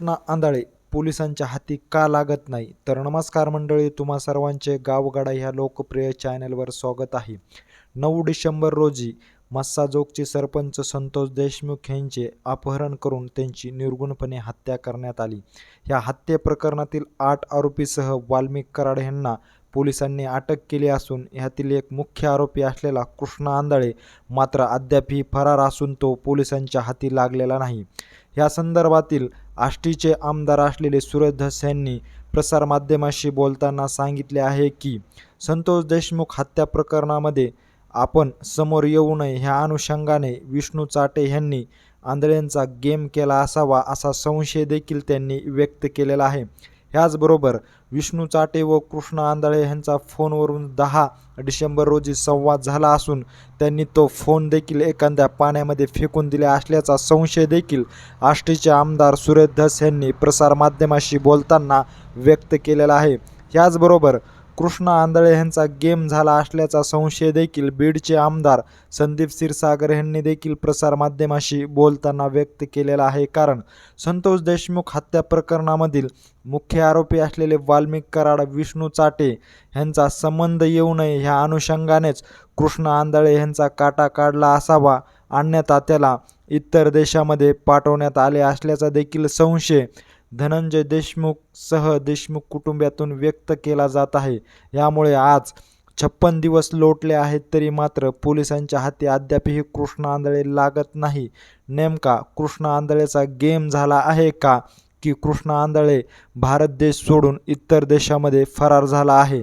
कृष्णा आंधळे. पोलिसांच्या हाती का लागत नाही? तर नमस्कार मंडळी तुम्हा सर्वांचे गावगाडा ह्या लोकप्रिय चॅनलवर स्वागत आहे. नऊ डिसेंबर रोजी मस्साजोगचे सरपंच संतोष देशमुख यांचे अपहरण करून त्यांची निर्गुणपणे हत्या करण्यात आली. ह्या हत्ये प्रकरणातील आठ आरोपीसह वाल्मिक कराड यांना पोलिसांनी अटक केली असून ह्यातील एक मुख्य आरोपी असलेला कृष्णा आंधळे मात्र अद्यापही फरार असून तो पोलिसांच्या हाती लागलेला नाही. या संदर्भातील आष्टीचे आमदार असलेले सुरेश धस यांनी प्रसारमाध्यमाशी बोलताना सांगितले आहे की संतोष देशमुख हत्या प्रकरणामध्ये आपण समोर येऊ नये ह्या अनुषंगाने विष्णू चाटे यांनी आंधळेंचा गेम केला असावा असा संशय देखील त्यांनी व्यक्त केलेला आहे. ह्याचबरोबर विष्णू चाटे व कृष्ण आंधळे यांचा फोनवरून दहा डिसेंबर रोजी संवाद झाला असून त्यांनी तो फोन देखील एखाद्या पाण्यामध्ये फेकून दिला असल्याचा संशय देखील आष्टीचे आमदार सुरेश धस यांनी प्रसारमाध्यमाशी बोलताना व्यक्त केलेला आहे. ह्याचबरोबर कृष्ण आंधळे यांचा गेम झाला असल्याचा संशय देखील बीडचे आमदार संदीप क्षीरसागर यांनी देखील प्रसारमाध्यमाशी बोलताना व्यक्त केलेला आहे. कारण संतोष देशमुख हत्या प्रकरणामधील मुख्य आरोपी असलेले वाल्मिक कराड विष्णू चाटे यांचा संबंध येऊ नये ह्या अनुषंगानेच कृष्ण आंधळे यांचा काटा काढला असावा अन्यथा त्याला इतर देशामध्ये पाठवण्यात आले असल्याचा देखील संशय धनंजय देशमुख सह देशमुख कुटुंबातून व्यक्त केला जात आहे. यामुळे आज छप्पन दिवस लोटले आहेत तरी मात्र पोलिसांच्या हाती अद्यापही कृष्ण आंधळे लागत नाही. नेमका कृष्ण आंधळेचा गेम झाला आहे का? की कृष्ण आंधळे भारत देश सोडून इतर देशामध्ये फरार झाला आहे?